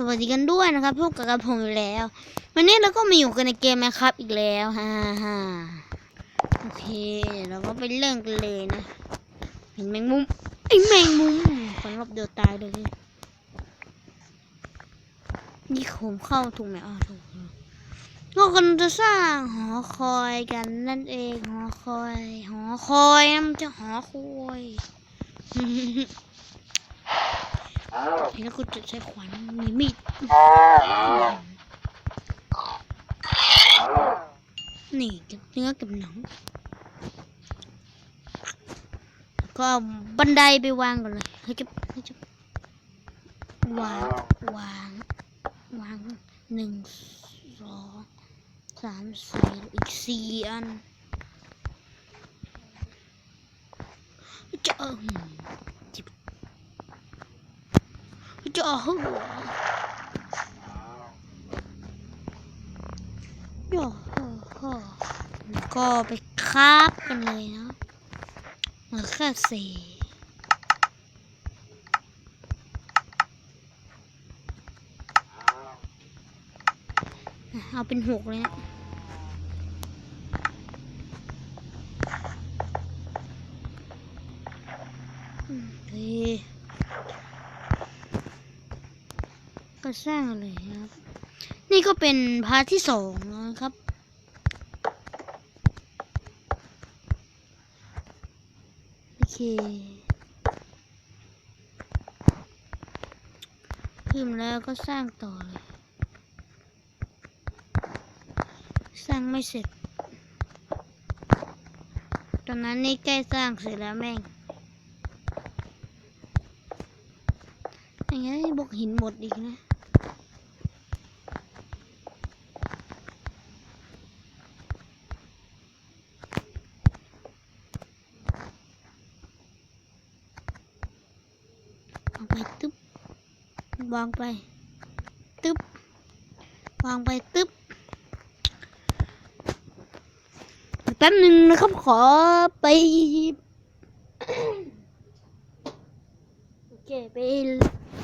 สวัสดีกันด้วยนะครับพบกับกระผมอยู่แล้ว วันนี้เราก็มาอยู่กันในเกมนะครับอีกแล้วฮ่าฮ่าโอเคเราก็ไปเริ่มกันเลยนะ เห็นแมงมุมไอ้แมงมุมฝันรอบเดียวตายเลยนี่ผมเข้าถูกไหมอ่าถูกเรากำลังจะสร้างหอคอยกันนั่นเองหอคอย หอคอยนะมันจะหอคอย แล้วกูจะใช้ขวานมีมีดนี่เก็บเนื้อเก็บหนังแล้วก็เอาบันไดไปวางก่อนเลยเฮ้ยจะเฮ้ยจะวางวางวางหนึ่งสองสามสี่อีกสี่อันจะเออ จิบจะหัวยก็ไปคาบกันเลยนะเหลือแค่สี่เอาเป็นหกเลยนะอืมโอเค ก็สร้างเลยครับ นี่ก็เป็นพาร์ทที่สองนะครับ โอเคพิมพ์แล้วก็สร้างต่อเลย สร้างไม่เสร็จ ตอนนั้นนี่ใกล้สร้างเสร็จแล้วแม่งอย่างงี้บกหินหมดอีกนะ วางไปตึ๊บ วางไป ตึ๊บ วางไปตึ๊บแป๊บหนึ่งนะครับขอไป โอเค ไป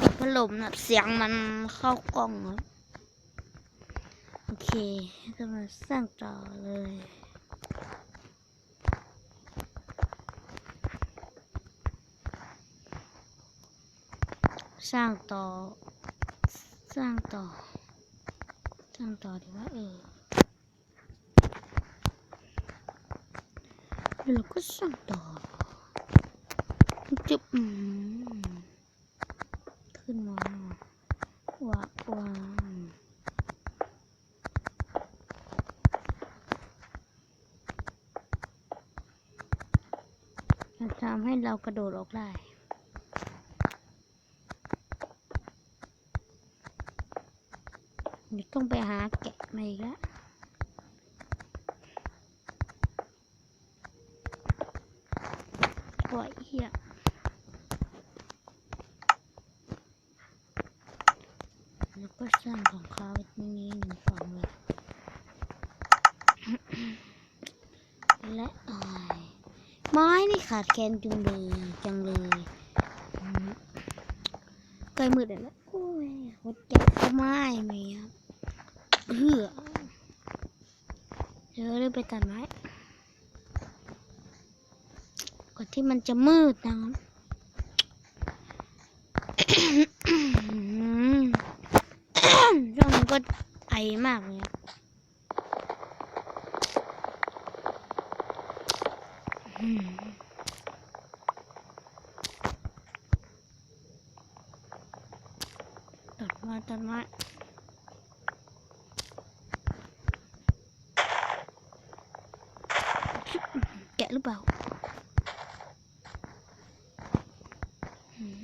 ปิดพัดลมนะเสียงมันเข้ากล้องครับ โอเคก็มาสร้างต่อเลย สร้างต่อ สร้างต่อ สร้างต่อดีว่าเออแล้วเราก็สร้างต่อจุบอืมขึ้นมาวาวางจะทำให้เรากระโดดออกได้ เดี๋ยว ต้องไปหาแกะมาอีกแล้วโอ้ยเหี้ยแล้วก็สร้างของเขาตรงนี้หนึ่งฝั่งเลยและอาไม้นี่ขาดแคลนจังเลยจังเลยใกล้มืดแล้วโอ้ยหัวใจก็ไม่มีครับเพื่อ เดี๋ยวเราไปตัดไม้ก่อนที่มันจะมืดนะครับช่วงนี้ก็ไอมากเลยตัดไม้ตัดไม้กะหรือ เปล่าอืม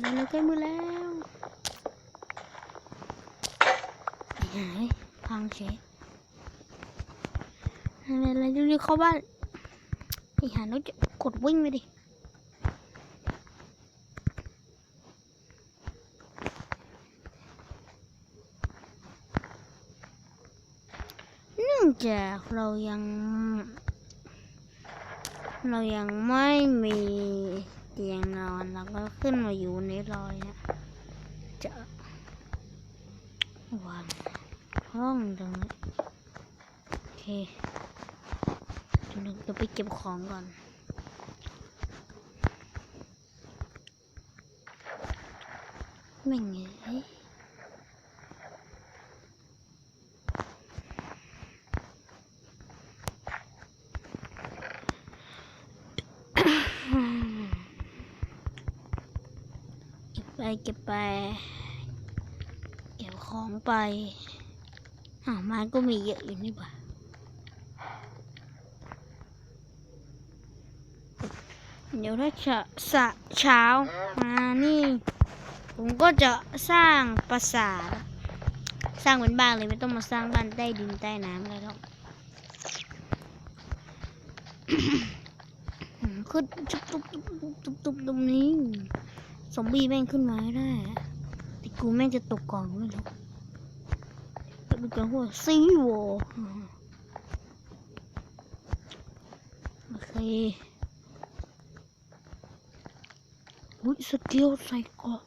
แล้วเราใกล้มือแล้วหายพังเฉยอะไรๆเรียกเข้าบ้านไอ้หาน้อยจะกดวิ่งไปดิ เนื่อง จาก เรายัง เรายังไม่มีเตียงนอนเราก็ขึ้นมาอยู่ในลอยเนี่ยจะวางห้องตรงนี้โอเคเดี๋ยวเราไปเก็บของก่อนแม่งเอ้ยเก็บไป เก็บไป เก็บของไปอ้าวไม้ก็มีเยอะอยู่นี่บ่าเดี๋ยวถ้าจะสะเช้ามานี่ ผมก็จะสร้างปราสาทสร้างเป็นบ้านเลยไม่ต้องมาสร้างบ้านใต้ดินใต้น้ำเลยหรอกขึ้นจุบตุบตุบตุบตุบตุบตรงนี้ ซอมบี้แม่งขึ้นมาไม่ได้แต่กูแม่งจะตกก่อนไม่รู้จะเป็นการพูดซีโวโอเคอุ้ยสเกิลใส่กราะ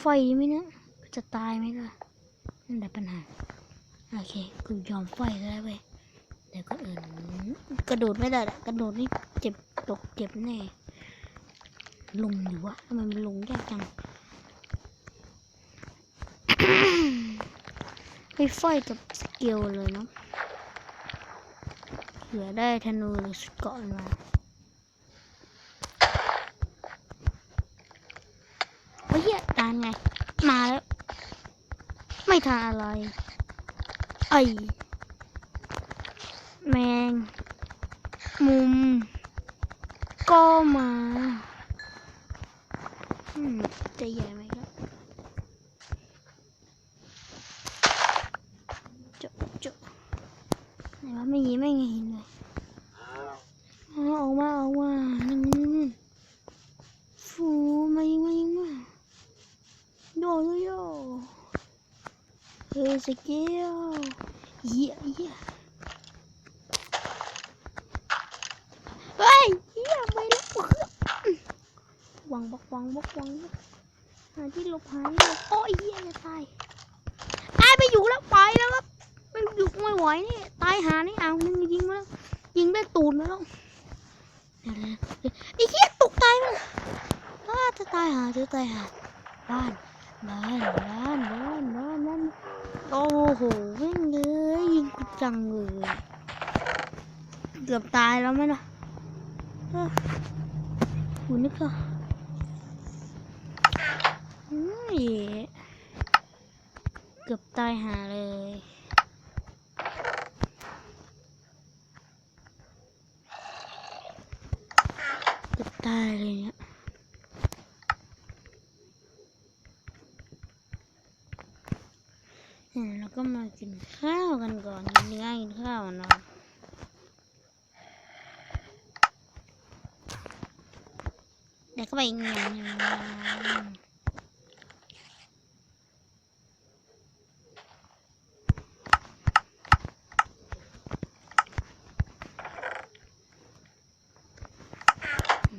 ไฟไหมเนะจะตายไหมล่ะนั่นแหละปัญหา โอเค กูยอมไฟก็ได้เว้ยแต่ก็เออกระโดดไม่ได้ละกระโดดนี่เจ็บตกเจ็บแน่ ลงอยู่วะทำไมมันลงยากจังไปไฟกับสเกลเลยเนาะเผื่อได้ธนูหรือสเกาะมาโอ้ยตามไง มาแล้ว ไม่ทันอะไร ไอแมง มุม ก็มา อืมจะใหญ่ไหมครับจาะเจาะไหนวะไม่ยินไม่เห็นเลยออกมาออกมานั่นนั่นฟูมายิงมายิงมาโดโยโยเฮ้ยสเกลเหี้ยเหี้ยเฮ้ยเหี้ยไม่รู้วางบกวางบกวางหาที่หลบหาที่หลบโอ้ยเหี้ยจะตายตายไปอยู่แล้วไปแล้วครับไม่อยู่ไม่ไหวนี่ตายหานี่เอามึงยิงมาแล้วยิงได้ตูนมาแล้วอีเขียวเดี๋ยวไอ้เหี้ยตกตายมันอ้าจะตายหาจะตายหาบ้านบ้านบ้านบ้านบ้านบ้านโอ้โหแม่งเลยยิงกูจังเลยเกือบตายแล้วไหมล่ะเอ้อกูนึกว่าอุ้ ยเกือบตายหาเลย เกือบตายเลยเนี่ยเนี่ยเราก็มากินข้าวกันก่อนกินเนื้อกินข้าวเนาะเดี๋ยวก็ไปเงี้ย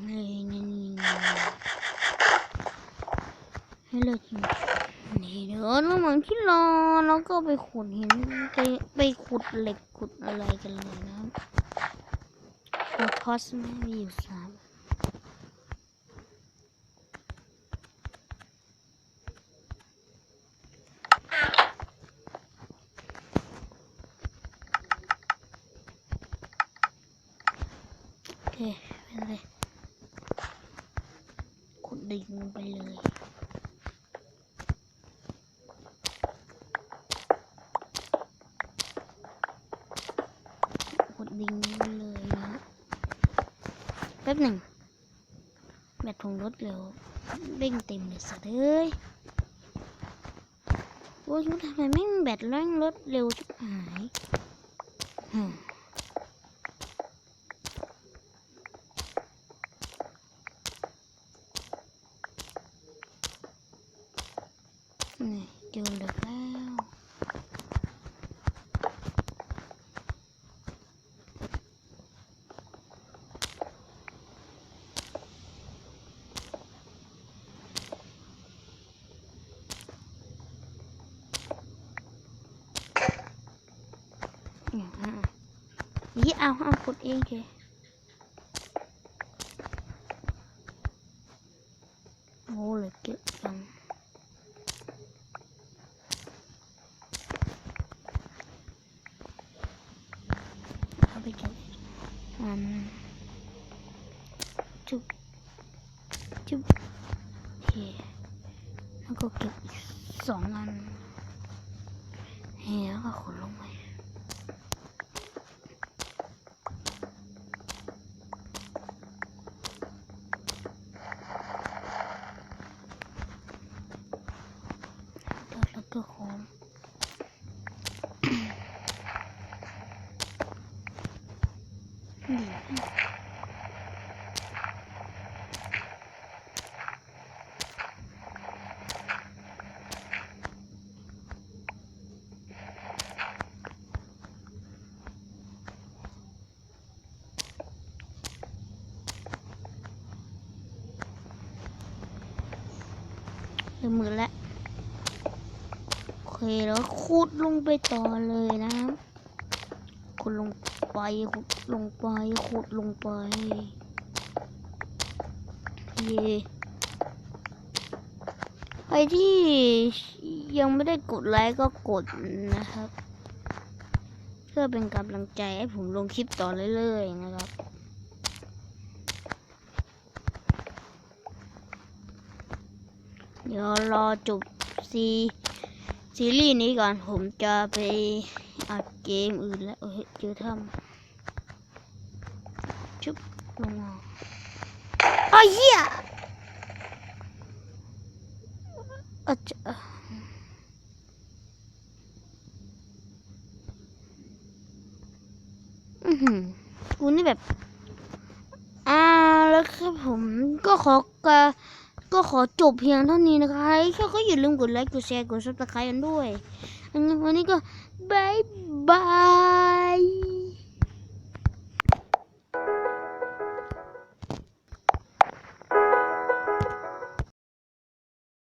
นี่นี่นี่ให้เรากิน นี่เดี๋ยวระหว่าง ที่รอแล้วก็ไปขุดหินไปไปขุดเหล็กขุดอะไรกันเลยนะครับขุดพอสแม่มีอยู่สามโอเคไปเลยขุดดินลงไปเลยิงไปเลยนะแป๊บหนึ่งแบตของรถเร็วเร่งเต็มเลยสัตว์เอ้ยโอ้ยทำไมไม่งแบตเร่งรถเร็วจุดหายนี่เจอแล้ว โเนี่ยอะ นี่เอาเอากดเองเคโอ้เหลยเก็บจังเอาไปเก็บอืมจุบจุบโอเคแล้วก็เก็บอีกสองอันเฮ้แล้วก็ขนลงไป แล้วก็โค้ง ดี เริ่มมือแล้วโอเคแล้วขุดลงไปต่อเลยนะครับขุดลงไปขุดลงไปขุดลงไปเย่ใครที่ยังไม่ได้กดไลค์ก็กดนะครับ เพื่อเป็นกำลังใจให้ผมลงคลิปต่อเรื่อยๆนะครับ เดี๋ยวรอจบซีซีรีส์นี้ก่อนผมจะไปอัดเกมอื่นแล้วเอ้ยเจอถ้ำชุบลงมาอ้าวเหี้ยอาจจะอือหือกูนี่แบบ อ่า แล้วครับผมก็ขอกะ ก็ขอจบเพียงเท่านี้นะคะใครก็อย่าลืมกดไลค์ กดแชร์ กดซับสไครต์กันด้วยอันนี้วันนี้ก็บายบาย